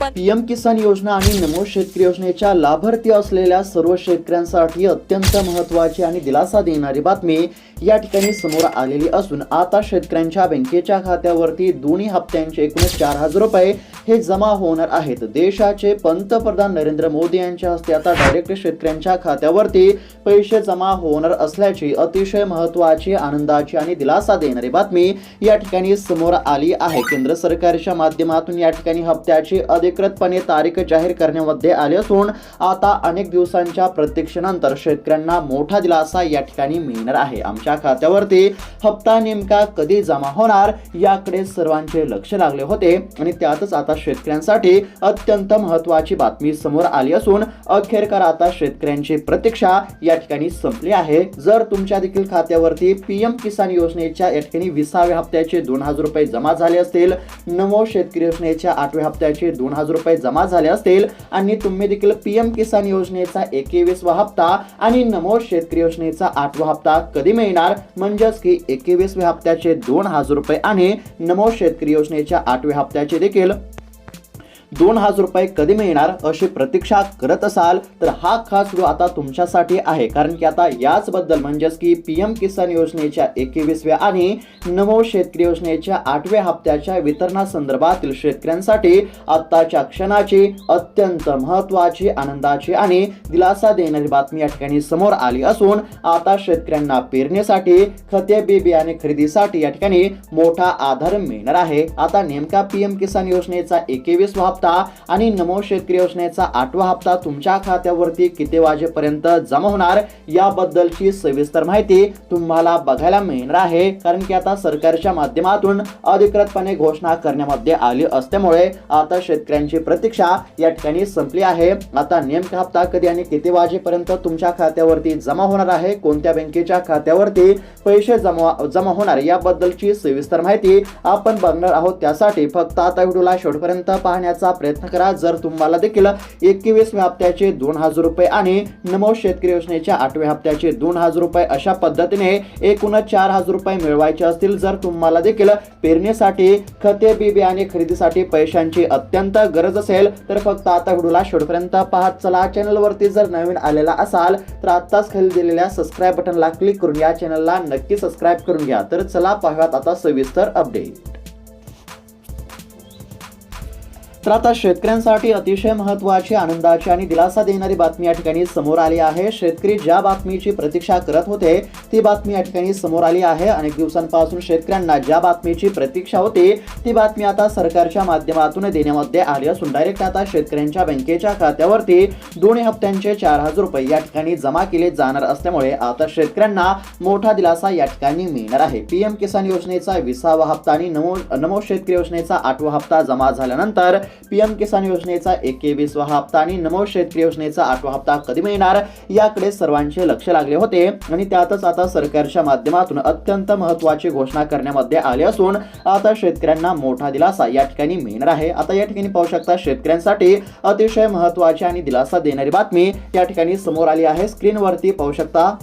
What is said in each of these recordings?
PM किसान योजना आणि नमो शेतकरी योजनेच्या लाभार्थी असलेल्या सर्व शेतकऱ्यांसाठी अत्यंत महत्वाची आणि दिलासा देणारी बातमी या ठिकाणी समोर आलेली असून आता शेतकऱ्यांच्या बँकेच्या खात्यावरती दोन्ही हप्त्यांचे एकूण चार हजार रुपये हे जमा होणार आहेत. देशाचे पंतप्रधान नरेंद्र मोदी यांच्या हस्ते आता डायरेक्ट शेतकऱ्यांच्या खात्यावरती पैसे जमा होणार असल्याची अतिशय महत्त्वाची आनंदाची आणि दिलासा देणारी बातमी या ठिकाणी समोर आली आहे. केंद्र सरकारच्या माध्यमातून या ठिकाणी हप्त्याची अधिकृतपणे तारीख जाहीर करण्यामध्ये आली असून आता अनेक दिवसांच्या प्रत्यक्षानंतर शेतकऱ्यांना मोठा दिलासा या ठिकाणी मिळणार आहे. आमच्या खात्यावरती हप्ता नेमका कधी जमा होणार याकडे सर्वांचे लक्ष लागले होते. आणि त्यातच आता शेतकऱ्यांसाठी अत्यंत महत्वाची बातमी समोर आली असून अखेरकार आता शेतकऱ्यांची प्रतीक्षा या ठिकाणी संपली आहे. जर तुमच्या देखील खात्यावरती पीएम किसान योजनेच्या या ठिकाणी विसाव्या हप्त्याचे दोन हजार रुपये जमा झाले असतील नमो शेतकरी योजनेच्या आठव्या हप्त्याचे दोन हजार रुपये जमा झाले असतील आणि तुम्ही देखील पीएम किसान योजनेचा एकवीसवा हप्ता आणि नमो शेतकरी योजनेचा आठवा हप्ता कधी मिळणार? म्हणजेच की एकवीसव्या हप्त्याचे दोन हजार रुपये आणि नमो शेतकरी योजनेच्या आठव्या हप्त्याचे देखील दोन हजार रुपये कधी मिळणार अशी प्रतीक्षा करत असाल तर हा खास व्हिडिओ आता तुमच्यासाठी आहे. कारण की आता याचबद्दल म्हणजेच की पी एम किसान योजनेच्या एकवीसव्या आणि नमो शेतकरी योजनेच्या आठव्या हप्त्याच्या वितरणासंदर्भातील शेतकऱ्यांसाठी आत्ताच्या क्षणाची अत्यंत महत्वाची आनंदाची आणि दिलासा देणारी बातमी या ठिकाणी समोर आली असून आता शेतकऱ्यांना पेरणीसाठी खते बी बियाणे खरेदीसाठी या ठिकाणी मोठा आधार मिळणार आहे. आता नेमका पीएम किसान योजनेचा एकवीसवा हप्ता आणि नमो शेतकरी योजनेचा आठवा हप्ता तुमच्या खात्यावरती किती वाजेपर्यंत जमा होणार याबद्दलची सविस्तर माहिती तुम्हाला बघायला मिळणार आहे. कारण की आता सरकारच्या माध्यमातून अधिकृतपणे घोषणा करण्यामध्ये आली असल्यामुळे आता शेतकऱ्यांची प्रतीक्षा या ठिकाणी संपली आहे. आता नेमका हप्ता कधी आणि किती वाजेपर्यंत तुमच्या खात्यावरती जमा होणार आहे? कोणत्या बँकेच्या खात्यावरती पैसे जमा जमा होणार याबद्दलची सविस्तर माहिती आपण बघणार आहोत. त्यासाठी फक्त आता व्हिडिओला शेवटपर्यंत पाहण्याचा प्रयत्न करा. जर तुम्हाला देखील एकवीसव्या हप्त्याचे दोन हजार रुपये आणि नमो शेतकरी योजनेच्या आठव्या हप्त्याचे दोन हजार रुपये अशा पद्धतीने एकूण चार हजार रुपये मिळवायचे असतील जर तुम्हाला देखील पेरणीसाठी खते बी बियाणे खरेदीसाठी पैशांची अत्यंत गरज असेल तर फक्त आता व्हिडिओला शेवटपर्यंत पाहत चला. चॅनलवरती जर नवीन आलेला असाल तर आत्ताच खाली दिलेल्या सबस्क्राईब बटनला क्लिक करून या चॅनलला नक्की सबस्क्राईब करून घ्या. तर चला पाहूयात आता सविस्तर अपडेट तर आता शेतकऱ्यांसाठी अतिशय महत्वाची आनंदाची आणि दिलासा देणारी बातमी या ठिकाणी समोर आली आहे. शेतकरी ज्या बातमीची प्रतीक्षा करत होते ती बातमी या ठिकाणी समोर आली आहे. अनेक दिवसांपासून शेतकऱ्यांना ज्या बातमीची प्रतीक्षा होती ती बातमी आता सरकारच्या माध्यमातून देण्यामध्ये आली असून डायरेक्ट आता शेतकऱ्यांच्या बँकेच्या खात्यावरती दोन्ही हप्त्यांचे चार हजार रुपये या ठिकाणी जमा केले जाणार असल्यामुळे आता शेतकऱ्यांना मोठा दिलासा या ठिकाणी मिळणार आहे. पीएम किसान योजनेचा विसावा हप्ता आणि नमो नमो शेतकरी योजनेचा आठवा हप्ता जमा झाल्यानंतर पीएम किसान योजनेचा एकवीसवा हप्ता आणि नमो शेतकरी योजनेचा आठवा हप्ता कधी मिळणार याकडे सर्वांचे लक्ष लागले होते. आणि त्यातच आता सरकारच्या माध्यमातून अत्यंत महत्वाची घोषणा करण्यामध्ये आली असून आता शेतकऱ्यांना मोठा दिलासा या ठिकाणी मिळणार आहे. आता या ठिकाणी पाहू शकता शेतकऱ्यांसाठी अतिशय महत्वाची आणि दिलासा देणारी बातमी या ठिकाणी समोर आली आहे. स्क्रीनवरती पाहू शकता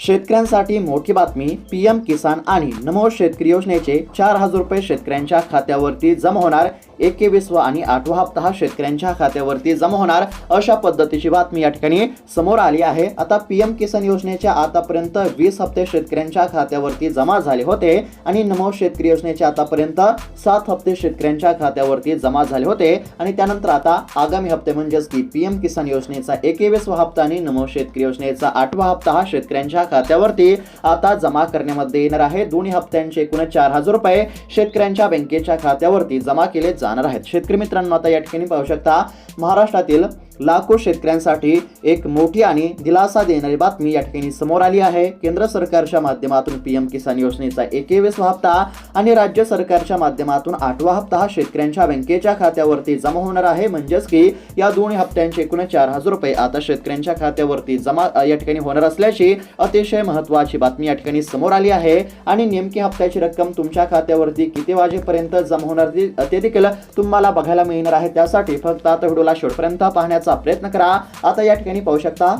शेतकऱ्यांसाठी मोठी बातमी पीएम किसान आणि नमो शेतकरी योजनेचे चार हजार रुपये शेतकऱ्यांच्या खात्यावरती जमा होणार. एकवीसवा आणि आठवा हप्ता हा शेतकऱ्यांच्या खात्यावरती जमा होणार अशा पद्धतीची बातमी या ठिकाणी समोर आली आहे. आता पीएम किसान योजनेच्या आतापर्यंत वीस हप्ते शेतकऱ्यांच्या खात्यावरती जमा झाले होते आणि नमो शेतकरी योजनेचे आतापर्यंत सात हप्ते शेतकऱ्यांच्या खात्यावरती जमा झाले होते. आणि त्यानंतर आता आगामी हप्ते म्हणजेच की पीएम किसान योजनेचा एकवीसवा हप्ता आणि नमो शेतकरी योजनेचा आठवा हप्ता हा शेतकऱ्यांच्या खात्यावरती आता जमा करण्यामध्ये येणार आहे. दोन्ही हप्त्यांचे एकूण चार हजार रुपये शेतकऱ्यांच्या बँकेच्या खात्यावरती जमा केले जाणार जाणार आहेत. शेतकरी मित्रांनो आता या ठिकाणी पाहू शकता महाराष्ट्रातील लाखो शेतकऱ्यांसाठी एक मोठी आणि दिलासा देणारी बातमी या ठिकाणी समोर आली आहे. केंद्र सरकारच्या माध्यमातून पीएम किसान योजनेचा एकेवीसवा हप्ता आणि राज्य सरकारच्या माध्यमातून आठवा हप्ता हा शेतकऱ्यांच्या बँकेच्या खात्यावरती जमा होणार आहे. म्हणजेच की या दोन्ही हप्त्यांचे एकूण चार हजार रुपये आता शेतकऱ्यांच्या खात्यावरती जमा या ठिकाणी होणार असल्याची अतिशय महत्वाची बातमी या ठिकाणी समोर आली आहे. आणि नेमकी हप्त्याची रक्कम तुमच्या खात्यावरती किती वाजेपर्यंत जमा होणार ती- ते देखील तुम्हाला बघायला मिळणार आहे. त्यासाठी फक्त आता व्हिडिओला शेवटपर्यंत पाहण्याचा प्रयत्न करा. आता या ठिकाणी पाहू शकता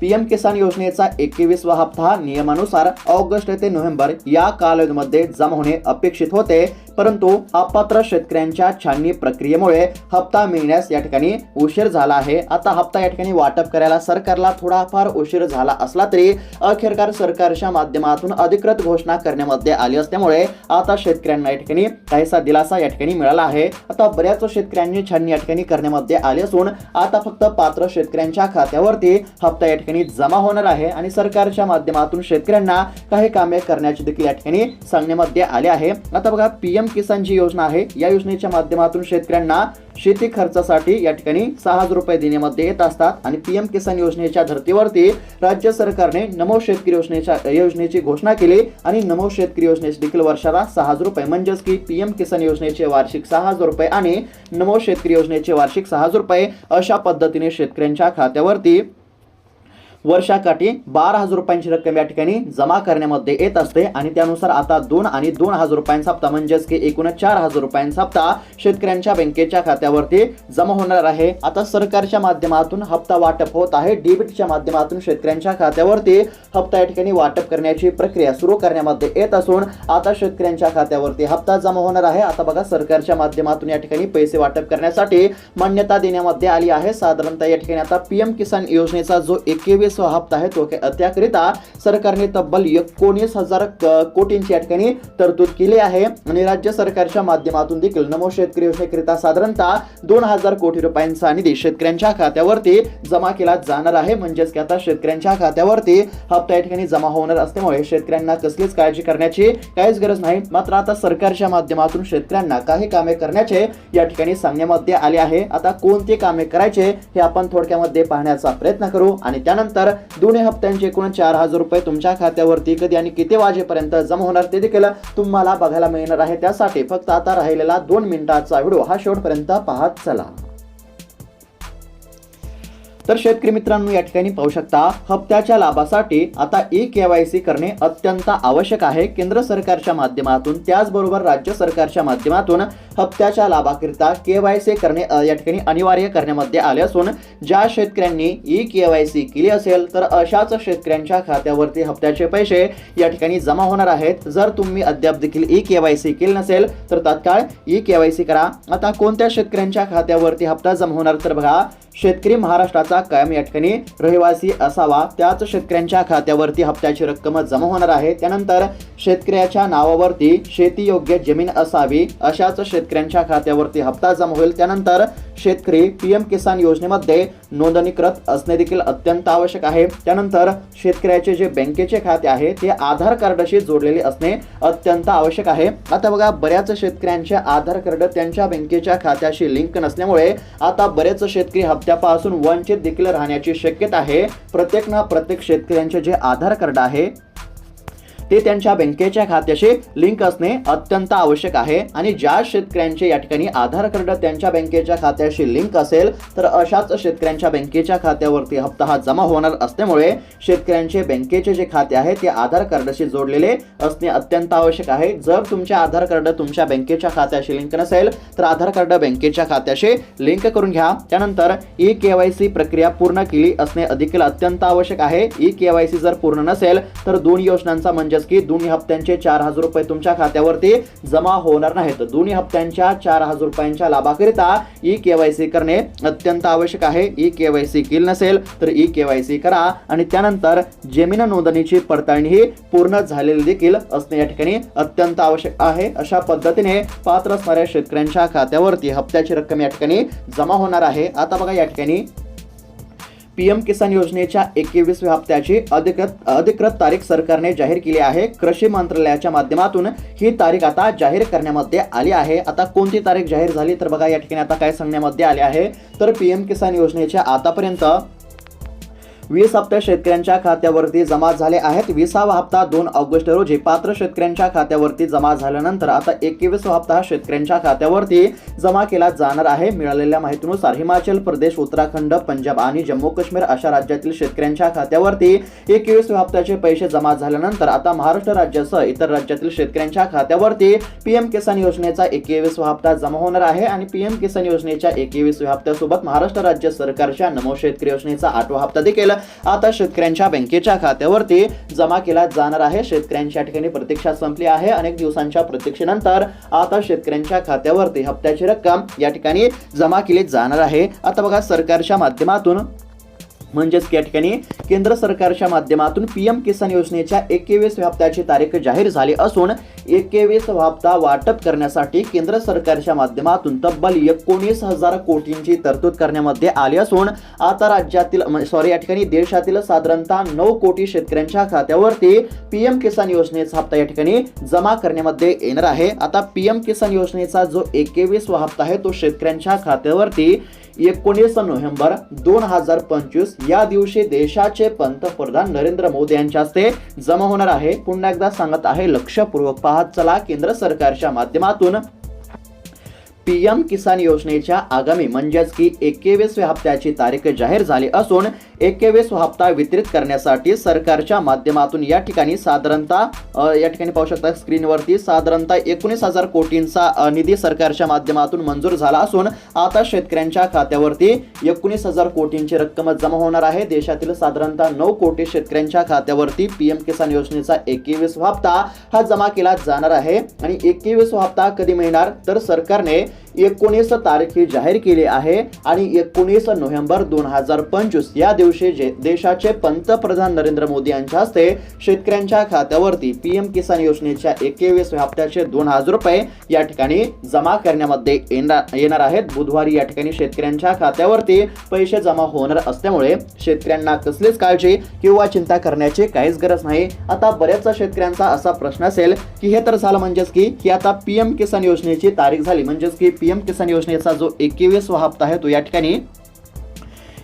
पीएम किसान योजनेचा एकवीसवा हप्ता नियमानुसार ऑगस्ट ते नोव्हेंबर या कालावधीमध्ये जमा होणे अपेक्षित होते. परंतु अपात्र शेतकऱ्यांच्या छाननी प्रक्रियेमुळे हप्ता मिळण्यास या ठिकाणी उशीर झाला आहे. आता हप्ता या ठिकाणी वाटप करायला सरकारला थोडाफार उशीर झाला असला तरी अखेरकार सरकारच्या माध्यमातून अधिकृत घोषणा करण्यामध्ये आली असल्यामुळे आता शेतकऱ्यांना या ठिकाणी काहीसा दिलासा या ठिकाणी मिळाला आहे. आता बऱ्याच शेतकऱ्यांनी छाननी या ठिकाणी करण्यामध्ये आली असून आता फक्त पात्र शेतकऱ्यांच्या खात्यावरती हप्ता या ठिकाणी जमा होणार आहे आणि सरकारच्या माध्यमातून शेतकऱ्यांना काही कामे करण्याची देखील या ठिकाणी सांगण्यामध्ये आले आहे. आता बघा पीएम किसान जी योजना आहे या योजनेच्या माध्यमातून शेतकऱ्यांना शेती खर्चासाठी या ठिकाणी सहा हजार रुपये देण्यामध्ये येत असतात. आणि पीएम किसान योजनेच्या धर्तीवरती राज्य सरकारने नमो शेतकरी योजनेच्या योजनेची घोषणा केली. आणि नमो शेतकरी योजनेचे देखील वर्षाला सहा हजार रुपये. म्हणजेच की पीएम किसान योजनेचे वार्षिक सहा हजार रुपये आणि नमो शेतकरी योजनेचे वार्षिक सहा हजार रुपये अशा पद्धतीने शेतकऱ्यांच्या खात्यावरती वर्षाकाठी बारा हजार रुपयांची रक्कम या ठिकाणी जमा करण्यामध्ये येत असते. आणि त्यानुसार आता दोन आणि दोन हजार रुपयांचा हप्ता म्हणजेच की एकूण चार हजार रुपयांचा हप्ता शेतकऱ्यांच्या बँकेच्या खात्यावरती जमा होणार आहे. आता सरकारच्या माध्यमातून हप्ता वाटप होत आहे. डेबिटच्या माध्यमातून शेतकऱ्यांच्या खात्यावरती हप्ता या ठिकाणी वाटप करण्याची प्रक्रिया सुरू करण्यामध्ये येत असून आता शेतकऱ्यांच्या खात्यावरती हप्ता जमा होणार आहे. आता बघा सरकारच्या माध्यमातून या ठिकाणी पैसे वाटप करण्यासाठी मान्यता देण्यामध्ये आली आहे. साधारणतः या ठिकाणी आता पीएम किसान योजनेचा जो एकवीस हप्ता आहे तो त्याकरिता सरकारने तब्बल एकोणीस हजार कोटींची या ठिकाणी तरतूद केली आहे. आणि राज्य सरकारच्या माध्यमातून देखील नमो शेतकरी योजनेकरिता साधारणतः दोन हजार कोटी रुपयांचा निधी शेतकऱ्यांच्या खात्यावरती जमा केला जाणार आहे. म्हणजेच की आता शेतकऱ्यांच्या खात्यावरती हप्ता या ठिकाणी जमा होणार असल्यामुळे शेतकऱ्यांना कसलीच काळजी करण्याची काहीच गरज नाही. मात्र आता सरकारच्या माध्यमातून शेतकऱ्यांना काही कामे करण्याचे या ठिकाणी सांगण्यामध्ये आले आहे. आता कोणती कामे करायचे हे आपण थोडक्यामध्ये पाहण्याचा प्रयत्न करू. आणि त्यानंतर दोन्ही हप्त्यांचे एकूण चार हजार रुपये तुमच्या खात्यावरती कधी आणि किती वाजेपर्यंत जमा होणार ते देखील तुम्हाला बघायला मिळणार आहे. त्यासाठी फक्त आता राहिलेला दोन मिनिटाचा व्हिडिओ हा शेवटपर्यंत पाहत चला. तर शेतकरी मित्रांनो या ठिकाणी पाहू शकता हप्त्याच्या लाभासाठी आता ई केवायसी करणे अत्यंत आवश्यक आहे. केंद्र सरकारच्या माध्यमातून त्याचबरोबर राज्य सरकारच्या माध्यमातून हप्त्याच्या लाभाकरिता केवायसी करणे या ठिकाणी अनिवार्य करण्यामध्ये आले असून ज्या शेतकऱ्यांनी ई केवायसी केली असेल तर अशाच शेतकऱ्यांच्या खात्यावरती हप्त्याचे पैसे या ठिकाणी जमा होणार आहेत. जर तुम्ही अद्याप देखील ई केवायसी केली नसेल तर तात्काळ ई केवायसी करा. आता कोणत्या शेतकऱ्यांच्या खात्यावरती हप्ता जमा होणार तर बघा शेतकरी महाराष्ट्राचा कायम या ठिकाणी रहिवासी असावा. त्याच शेतकऱ्यांच्या खात्यावरती हप्त्याची रक्कम जमा होणार आहे. त्यानंतर शेतकऱ्याच्या नावावरती शेती योग्य जमीन असावी अशाच शेतकऱ्यांच्या खात्यावरती हप्ता जमा होईल. त्यानंतर शेतकरी पीएम किसान योजनेमध्ये नोंदणीकृत असणे देखील अत्यंत आवश्यक आहे. त्यानंतर शेतकऱ्याचे जे बँकेचे खाते आहे ते आधार कार्डशी जोडलेले असणे अत्यंत आवश्यक आहे. आता बघा बऱ्याच शेतकऱ्यांचे आधार कार्ड त्यांच्या बँकेच्या खात्याशी लिंक नसल्यामुळे आता बरेच शेतकरी हप्त्यापासून वंचित देखील राहण्याची शक्यता आहे. प्रत्येक ना प्रत्येक शेतकऱ्यांचे जे आधार कार्ड आहे ते त्यांच्या बँकेच्या खात्याशी लिंक असणे अत्यंत आवश्यक आहे. आणि ज्या शेतकऱ्यांचे या ठिकाणी आधार कार्ड त्यांच्या बँकेच्या खात्याशी लिंक असेल तर अशाच शेतकऱ्यांच्या बँकेच्या खात्यावरती हप्ता हा जमा होणार असल्यामुळे शेतकऱ्यांचे बँकेचे जे खाते आहे ते आधार कार्डशी जोडलेले असणे अत्यंत आवश्यक आहे. जर तुमचे आधार कार्ड तुमच्या बँकेच्या खात्याशी लिंक नसेल तर आधार कार्ड बँकेच्या खात्याशी लिंक करून घ्या. त्यानंतर ई केवायसी प्रक्रिया पूर्ण केली असणे देखील अत्यंत आवश्यक आहे. ई केवायसी जर पूर्ण नसेल तर दोन योजनांचा म्हणजे म्हणजेच की दोन्ही हप्त्यांचे चार हजार रुपये तुमच्या खात्यावरती जमा होणार नाहीत. दोन्ही हप्त्यांच्या चार हजार रुपयांच्या लाभाकरिता ई केवायसी करणे अत्यंत आवश्यक आहे. ई केवायसी केली नसेल तर ई केवायसी करा आणि त्यानंतर जमीन नोंदणीची पडताळणी ही पूर्ण झालेली देखील असणे या ठिकाणी अत्यंत आवश्यक आहे. अशा पद्धतीने पात्र असणाऱ्या शेतकऱ्यांच्या खात्यावरती हप्त्याची रक्कम या ठिकाणी जमा होणार आहे. आता बघा या ठिकाणी पीएम किसान योजनेच्या एकवीसव्या हप्त्याची अधिकृत अधिकृत तारीख सरकारने जाहीर केली आहे. कृषी मंत्रालयाच्या माध्यमातून ही तारीख आता जाहीर करण्यामध्ये आली आहे. आता कोणती तारीख जाहीर झाली? तर बघा या ठिकाणी आता काय सांगण्यामध्ये आले आहे. तर पीएम किसान योजनेच्या आतापर्यंत वीस हप्ते शेतकऱ्यांच्या खात्यावरती जमा झाले आहेत. विसावा हप्ता दोन ऑगस्ट रोजी पात्र शेतकऱ्यांच्या खात्यावरती जमा झाल्यानंतर आता एकवीस हप्ता शेतकऱ्यांच्या खात्यावरती जमा केला जाणार आहे. मिळालेल्या माहितीनुसार हिमाचल प्रदेश उत्तराखंड पंजाब आणि जम्मू काश्मीर अशा राज्यातील शेतकऱ्यांच्या खात्यावरती एकवीस हप्त्याचे पैसे जमा झाल्यानंतर आता महाराष्ट्र राज्यासह इतर राज्यातील शेतकऱ्यांच्या खात्यावरती पीएम किसान योजनेचा एकवीस हप्ता जमा होणार आहे आणि पीएम किसान योजनेच्या एकवीस हप्त्यासोबत महाराष्ट्र राज्य सरकारच्या नमो शेतकरी योजनेचा आठवा हप्ता देखील आता शेतकऱ्यांच्या बँकेच्या खात्यावरती जमा केला जाणार आहे. शेतकऱ्यांच्या ठिकाणी प्रतीक्षा संपली आहे. अनेक दिवसांच्या प्रतीक्षेनंतर आता शेतकऱ्यांच्या खात्यावरती हप्त्याची रक्कम या ठिकाणी जमा केली जाणार आहे. आता बघा सरकारच्या माध्यमातून म्हणजेच या ठिकाणी केंद्र सरकारच्या माध्यमातून पीएम किसान योजनेच्या एकवीस हप्त्याची तारीख जाहीर झाली असून एकेवीस हप्ता वाटप करण्यासाठी केंद्र सरकारच्या माध्यमातून तब्बल एकोणीस हजार कोटींची तरतूद करण्यामध्ये आली असून आता राज्यातील सॉरी या ठिकाणी देशातील साधारणतः नऊ कोटी शेतकऱ्यांच्या खात्यावरती पीएम किसान योजनेचा हप्ता या ठिकाणी जमा करण्यामध्ये येणार आहे. आता पीएम किसान योजनेचा जो एकवीस हप्ता आहे तो शेतकऱ्यांच्या खात्यावरती एकोणीस नोव्हेंबर दोन हजार पंचवीस या दिवशी देशाचे पंतप्रधान नरेंद्र मोदी यांच्या हस्ते जमा होणार आहे. पुन्हा एकदा सांगत आहे लक्षपूर्वक पाहत चला केंद्र सरकारच्या माध्यमातून. पीएम किसान योजनेच्या आगामी म्हणजेच की एकवीसव्या हप्त्याची तारीख जाहीर झाली असून एकेवीस हप्ता वितरित करण्यासाठी सरकारच्या माध्यमातून या ठिकाणी साधारणतः या ठिकाणी पाहू शकता स्क्रीनवरती साधारणतः एकोणीस हजार कोटींचा निधी सरकारच्या माध्यमातून मंजूर झाला असून आता शेतकऱ्यांच्या खात्यावरती एकोणीस हजार कोटींची रक्कम जमा होणार आहे. देशातील साधारणतः नऊ कोटी शेतकऱ्यांच्या खात्यावरती पीएम किसान योजनेचा एकवीस हप्ता हा जमा केला जाणार आहे. आणि एकवीस हप्ता कधी मिळणार? तर सरकारने एकोणीस तारीख जाहीर केली आहे आणि एकोणीस नोव्हेंबर दोन हजार पंचवीस या दिवशी देशाचे पंतप्रधान नरेंद्र मोदी यांच्या हस्ते शेतकऱ्यांच्या खात्यावरती पीएम किसान योजनेच्या एकवीस हप्त्याचे दोन हजार रुपये या ठिकाणी जमा करण्यामध्ये येणार येणार आहेत. बुधवारी या ठिकाणी शेतकऱ्यांच्या खात्यावरती पैसे जमा होणार असल्यामुळे शेतकऱ्यांना कसलीच काळजी किंवा चिंता करण्याची काहीच गरज नाही. आता बऱ्याचशा शेतकऱ्यांचा असा प्रश्न असेल की हे तर झालं म्हणजेच की की आता पीएम किसान योजनेची तारीख झाली म्हणजेच की पीएम किसान योजनेचा जो एकवीस हप्ता आहे तो या ठिकाणी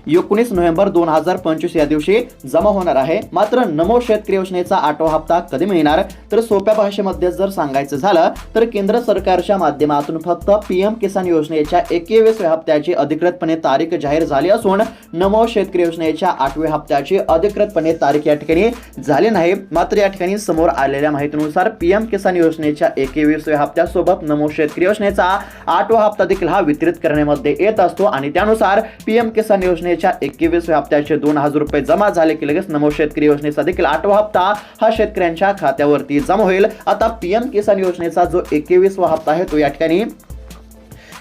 एकोणीस नोव्हेंबर दोन हजार पंचवीस या दिवशी जमा होणार आहे. मात्र नमो शेतकरी योजनेचा आठवा हप्ता कधी मिळणार? तर सोप्या भाषेमध्ये जर सांगायचं झालं तर केंद्र सरकारच्या माध्यमातून फक्त पीएम किसान योजनेच्या एकवीस हप्त्याची अधिकृतपणे तारीख जाहीर झाली असून नमो शेतकरी योजनेच्या आठव्या हप्त्याची अधिकृतपणे तारीख या ठिकाणी झाली नाही. मात्र या ठिकाणी समोर आलेल्या माहितीनुसार पीएम किसान योजनेच्या एकवीस हप्त्यासोबत नमो शेतकरी योजनेचा आठवा हप्ता देखील हा वितरित करण्यामध्ये येत असतो आणि त्यानुसार पीएम किसान योजने योजनेच्या एकवीस हप्त्याचे दोन हजार रुपये जमा झाले की लगेच नमो शेतकरी योजनेचा देखील आठवा हप्ता हा शेतकऱ्यांच्या खात्यावरती जमा होईल. आता पीएम किसान योजनेचा जो एकवीसवा हप्ता आहे तो या ठिकाणी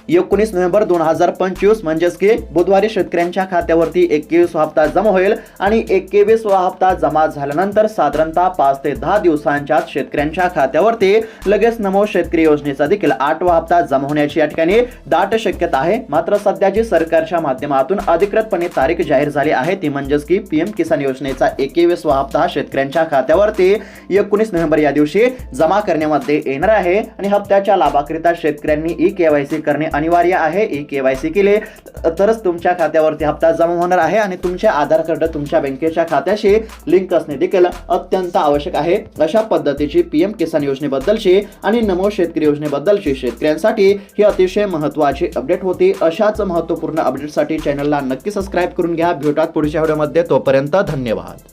एकोणीस नोव्हेंबर दोन हजार पंचवीस म्हणजेच की बुधवारी शेतकऱ्यांच्या खात्यावरती एकवीस हप्ता जमा होईल आणि एकवीस हप्ता जमा झाल्यानंतर साधारणतः पाच ते दहा दिवसांच्या शेतकऱ्यांच्या खात्यावरती लगेच नमो शेतकरी योजनेचा देखील आठवा हप्ता जमा होण्याची या ठिकाणी दाट शक्यता आहे. मात्र सध्याची सरकारच्या माध्यमातून अधिकृतपणे तारीख जाहीर झाली आहे ती म्हणजेच की पीएम किसान योजनेचा एकवीसवा हप्ता शेतकऱ्यांच्या खात्यावरती एकोणीस नोव्हेंबर या दिवशी जमा करण्यामध्ये येणार आहे आणि हप्त्याच्या लाभाकरिता शेतकऱ्यांनी ई केवायसी करणे अनिवार्य आहे ई केवायसी केले तरच तुमच्या खात्यावरती हप्ता जमा होणार आहे आणि तुमचे आधार कार्ड तुमच्या बँकेच्या खात्याशी लिंक असणे देखील अत्यंत आवश्यक आहे. अशा पद्धतीची पीएम किसान योजनेबद्दलची आणि नमो शेतकरी योजनेबद्दलची शेतकऱ्यांसाठी ही अतिशय महत्त्वाची अपडेट होती. अशाच महत्त्वपूर्ण अपडेटसाठी चॅनलला नक्की सबस्क्राईब करून घ्या. भेटूयात पुढच्या व्हिडिओमध्ये तोपर्यंत धन्यवाद.